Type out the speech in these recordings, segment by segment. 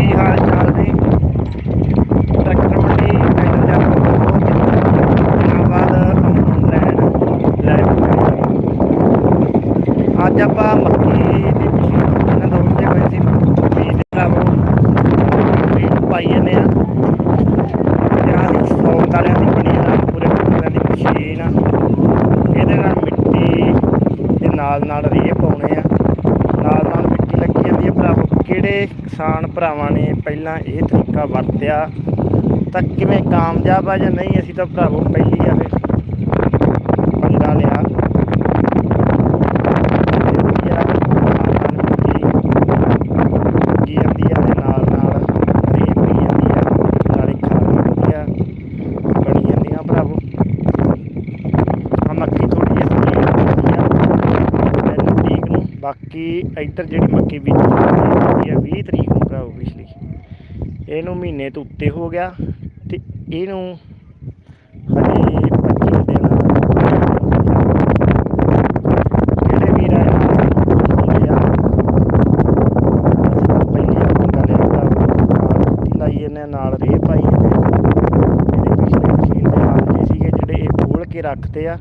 ਕੀ ਹਾਲ ਚਾਲ ਨੇ। ਟਰੈਕਟਰ ਮੰਡੀ, ਪੈਦਲ ਜਾ ਕੇ ਲੈਣ ਲੈ ਅੱਜ ਆਪਾਂ ਮੱਕੀ ਦੀ ਮਸ਼ੀਨ ਨਾਲ ਦੌੜਦੇ ਹੋਏ ਸੀ। ਵੀ ਜਿਹੜਾ ਉਹ ਵੀ ਪਾਈ ਜਾਂਦੇ ਆ। ਯਾਰ ਸੌਂਗ ਵਾਲਿਆਂ ਦੀ ਬਣੀ ਆ, ਪੂਰੇ ਪੂਰਿਆਂ ਦੀ ਮਸ਼ੀਨ ਆ। ਇਹਦੇ ਨਾਲ ਮਿੱਟੀ ਦੇ ਨਾਲ ਨਾਲ ਰੀਏ ਪਾਉਣੇ ਆ ਨਾਲ ਨਾਲ ਮਿੱਟੀ ਲੱਗੀ ਜਾਂਦੀ ਹੈ ਭਰਾਵੋ ਕਿਸਾਨ ਭਰਾਵਾਂ ਨੇ ਪਹਿਲਾਂ ਇਹ ਤਰੀਕਾ ਵਰਤਿਆ ਤਾਂ ਕਿਵੇਂ ਕਾਮਯਾਬ ਆ ਜਾਂ ਨਹੀਂ, ਅਸੀਂ ਤਾਂ ਭਰਾਵੋ ਪਹਿਲੀ ਵਾਲੇ ਪੰਗਾ ਲਿਆ ਤੇ ਵਧੀਆ ਨਾਲ ਨਾਲ ਮਿੱਟੀ ਲੱਗੀ ਜਾਂਦੀ ਆ ਤੇ ਨਾਲ ਨਾਲ ਰੇ ਪਈ ਜਾਂਦੀ ਆ ਨਾਲੇ ਖਾਦ ਵਧੀਆ ਬਣੀ ਜਾਂਦੀਆਂ ਭਰਾਵੋ ਆ ਮੱਕੀ ਥੋੜੀ ਜਿਹੀ ਹੁੰਦੀ ਆ ਪਹਿਲੀ ਤਰੀਕ ਕਿ ਇੱਧਰ ਜਿਹੜੀ ਮੱਕੀ ਬੀਜੀ ਹੈ 20 ਤਰੀਕ ਨੂੰ ਭਰਾਵੋ ਪਿਛਲੀ। ਇਹਨੂੰ ਮਹੀਨੇ ਤੋਂ ਉੱਤੇ ਹੋ ਗਿਆ ਤੇ ਇਹਨੂੰ ਹਜੇ 25 ਦਿਨ ਕਿਹੜੇ ਵੀਰ ਆ ਪਹਿਲੀ ਪੰਗਾ ਲਿਆ ਭਰਾਵੋ ਲਾਈ ਇਹਨੇ, ਨਾਲ ਰੇ ਪਾਈ ਇਹਦੇ ਪਿਛਲੇ ਮਸ਼ੀਨ ਦੇ ਹਾਲੇ ਸੀਗੇ ਜਿਹੜੇ ਇਹ ਖੋਲ ਕੇ ਰੱਖਦੇ ਆ।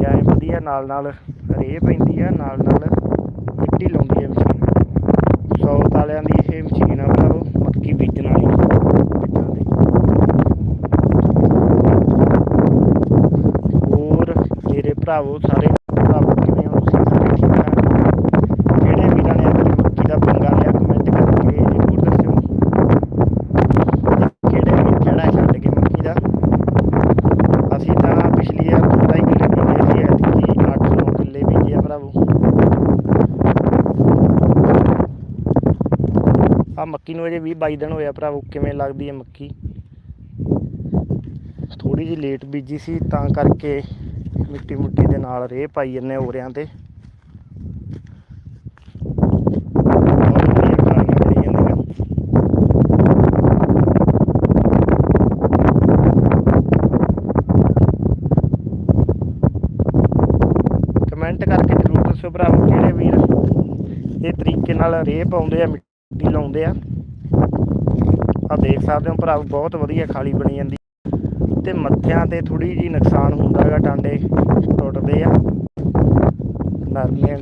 ਤੇ ਵਧੀਆ ਨਾਲ ਨਾਲ ਰੇ ਪੈਂਦੀ ਆ, ਨਾਲ ਨਾਲ ਮਿੱਟੀ ਲਾਉਂਦੀ ਆ ਮਸ਼ੀਨ ਸੌ ਤਾਲਿਆਂ ਦੀ ਇਹ ਮਸ਼ੀਨ ਆ ਭਰਾਵੋ ਮੱਕੀ ਬੀਜਣ ਵਾਲੀ ਪਿੰਡਾਂ ਦੀ ਹੋਰ ਮੇਰੇ ਭਰਾਵੋ, ਸਾਰੇ ਭਰਾਵੋ, ਕਿਵੇਂ ਹੋ ਤੁਸੀਂ? ਸਾਰੇ ਠੀਕ ਠਾਕ ਕਿਹੜੇ ਵੀਰਾਂ ਨੇ ਆਪਣੀ ਮੱਕੀ ਦਾ ਪੰਗਾ ਲਿਆ? ਕਮੈਂਟ ਕਰਕੇ ਜ਼ਰੂਰ ਦੱਸਿਓ। ਕਿਹੜੇ ਵੀ ਖੜਾ ਛੱਡ ਕੇ ਮੱਕੀ ਦਾ? ਅਸੀਂ ਤਾਂ ਪਿਛਲੀ ਆ ਦੋ ਢਾਈ ਕਿੱਲੇ ਬੀਜੇ ਸੀ, ਐਤਕੀ 8-9 ਕਿੱਲੇ ਬੀਜੇ ਆ ਭਰਾਵੋ। ਆ ਮੱਕੀ ਨੂੰ ਅਜੇ 20 22 ਦਿਨ ਹੋਇਆ ਭਰਾਵੋ, ਕਿਵੇਂ ਲੱਗਦੀ ਹੈ ਮੱਕੀ? ਥੋੜੀ ਜਿਹੀ ਲੇਟ ਬੀਜੀ ਸੀ, ਤਾਂ ਕਰਕੇ ਮਿੱਟੀ ਮੁੱਟੀ ਦੇ ਨਾਲ ਰੇਹ ਪਾਈ ਜੰਨੇ ਓਰਿਆਂ ਤੇ। ਕਮੈਂਟ ਕਰਕੇ ਜ਼ਰੂਰ ਦੱਸਿਓ ਭਰਾਵੋ ਕਿਹੜੇ ਵੀਰ ਇਹ ਤਰੀਕੇ ਨਾਲ ਰੇਹ ਪਾਉਂਦੇ ਆ, ਮਿੱਟੀ ਲਾਉਂਦੇ ਆ। ਆ ਦੇਖ ਸਕਦੇ ਹੋ ਭਰਾਵੋ, ਬਹੁਤ ਵਧੀਆ ਖਾਲੀ ਬਣੀ ਜਾਂਦੀ ਤੇ ਮੱਥਿਆਂ ਤੇ ਥੋੜੀ ਜੀ ਨੁਕਸਾਨ ਹੁੰਦਾ ਹੈਗਾ, ਟਾਂਡੇ ਟੁੱਟਦੇ ਆ ਨਰਮੇ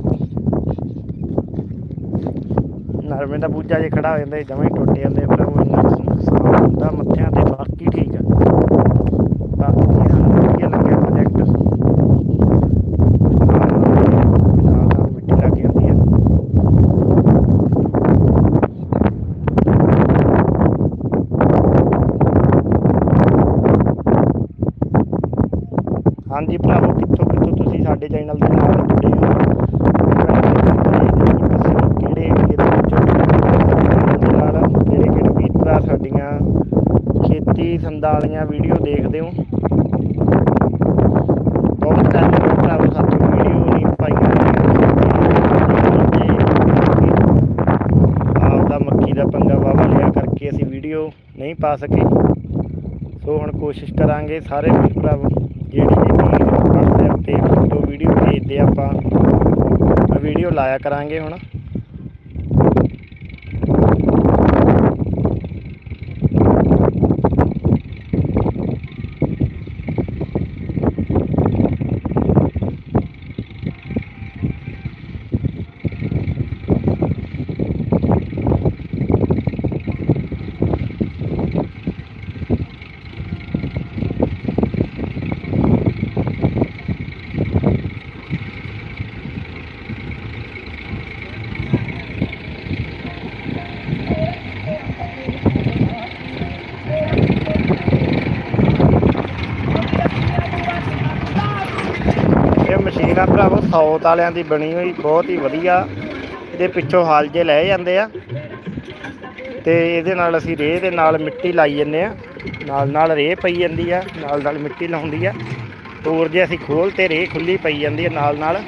ਨਰਮੇ ਦਾ ਬੂਝਾ ਜੇ ਖੜਾ ਹੋ ਜਾਂਦਾ ਜਮਾਂ ਹੀ ਟੁੱਟ ਜਾਂਦੇ ਪਰ ਉਹ ਇੰਨਾ ਨੁਕਸਾਨ ਹੁੰਦਾ ਮੱਥਿਆਂ ਤੇ, ਬਾਕੀ ਠੀਕ ਆ ਬਾਕੀ ਸਾਨੂੰ ਵਧੀਆ ਲੱਗਿਆ ਪ੍ਰੋਜੈਕਟ ਨਾਲ ਨਾਲ ਮਿੱਟੀ ਲੱਗ ਜਾਂਦੀ ਆ ਹਾਂਜੀ ਭਰਾਵੋ, ਕਿੱਥੋਂ ਕਿੱਥੋਂ ਤੁਸੀਂ ਸਾਡੇ ਚੈਨਲ ਦੇ ਨਾਲ ਜੁੜੇ ਹੋ? ਕਿਹੜੇ ਇਹਦੇ ਵਿੱਚੋਂ ਦੇ ਨਾਲ ਕਿਹੜੇ ਕਿਹੜੇ ਵੀਰ ਭਰਾ ਸਾਡੀਆਂ ਖੇਤੀ ਸੰਦਾਂ ਵਾਲੀਆਂ ਵੀਡੀਓ ਦੇਖਦੇ ਹੋ? ਬਹੁਤ ਟਾਈਮ ਹੋ ਗਿਆ ਭਰਾਵੋ ਸਾਡੀ ਵੀਡੀਓ ਨਹੀਂ ਪਾਈਆਂ। ਆਪਦਾ ਮੱਕੀ ਦਾ ਪੰਗਾ ਵਾਵਾ ਲਿਆ ਕਰਕੇ ਅਸੀਂ ਵੀਡੀਓ ਨਹੀਂ ਪਾ ਸਕੇ। ਸੋ ਹੁਣ ਕੋਸ਼ਿਸ਼ ਕਰਾਂਗੇ ਸਾਰੇ ਵੀਰ ਭਰਾਵੋ ਜਿਹੜੀ ਜਿਹੜੀ WhatsApp ਤੇ ਫੋਟੋ ਵੀਡੀਓ ਭੇਜਦੇ ਆਪਾਂ। ਵੀਡੀਓ ਲਾਇਆ ਕਰਾਂਗੇ ਹੁਣ ਇਹ ਮਸ਼ੀਨ ਆ ਭਰਾਵੋ 100 ਵਾਲਿਆਂ ਦੀ ਬਣੀ ਹੋਈ, ਬਹੁਤ ਹੀ ਵਧੀਆ। ਇਹਦੇ ਪਿੱਛੋਂ ਹਾਲ ਜੇ ਲੈ ਜਾਂਦੇ ਆ। ਤੇ ਇਹਦੇ ਨਾਲ ਅਸੀਂ ਰੇਹ ਦੇ ਨਾਲ ਮਿੱਟੀ ਲਾਈ ਜੰਨੇ ਆ। ਨਾਲ ਨਾਲ ਰੇਹ ਪਈ ਜਾਂਦੀ ਆ, ਨਾਲ ਨਾਲ ਮਿੱਟੀ ਲਾਉਂਦੀ ਆ। ਤੋਰ ਜੇ ਅਸੀਂ ਖੋਲ ਤੇ ਰੇਹ ਖੁੱਲੀ ਪਈ ਜਾਂਦੀ ਆ ਨਾਲ ਨਾਲ।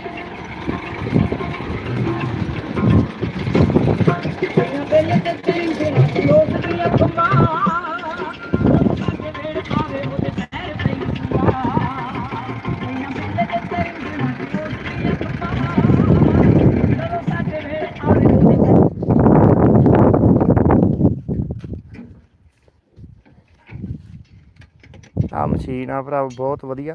ਬਿੱਲ ਤੇ ਤੇਰੇ ਲੋਕ ਦੀ ਅਖਮਾ ਆ ਮਸ਼ੀਨ ਆ ਭਰਾ ਬਹੁਤ ਵਧੀਆ।